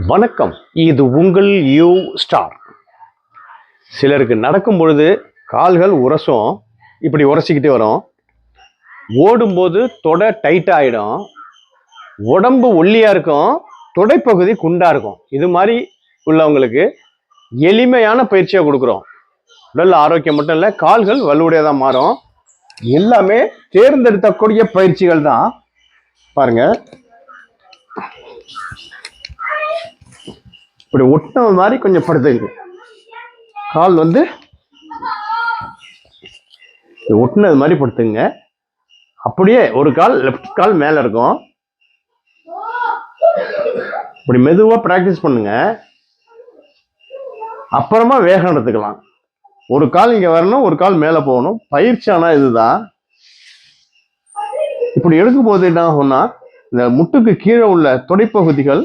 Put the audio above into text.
வணக்கம். இது உங்கள் யூ ஸ்டார். சிலருக்கு நடக்கும் பொழுது கால்கள் உரசும். இப்படி உரசிக்கிட்டே வரும். ஓடும்போது தொடை டைட் ஆகிடும் உடம்பு ஒல்லியாக இருக்கும். தொடைப்பகுதி குண்டாக இருக்கும். இது மாதிரி உள்ளவங்களுக்கு எளிமையான பயிற்சியாக கொடுக்குறோம். உடல் ஆரோக்கியம் மட்டும் இல்லை கால்கள் வலுவுடையதாக மாறும். எல்லாமே தேர்ந்தெடுத்தக்கூடிய பயிற்சிகள் தான். பாருங்கள் இப்படி ஒட்டின மாதிரி கொஞ்சம் படுத்துங்க கால் வந்து ஒட்டினது மாதிரி படுத்துங்க அப்படியே ஒரு கால் லெஃப்ட் கால் மேலே இருக்கும். இப்படி மெதுவாக ப்ராக்டிஸ் பண்ணுங்க. அப்புறமா வேகம் எடுத்துக்கலாம். ஒரு கால் இங்கே வரணும் ஒரு கால் மேலே போகணும். பயிற்சி ஆனால் இதுதான். இப்படி எடுக்கும் போது என்ன ஆகும்னா இந்த முட்டுக்கு கீழே உள்ள தொடைப்பகுதிகள்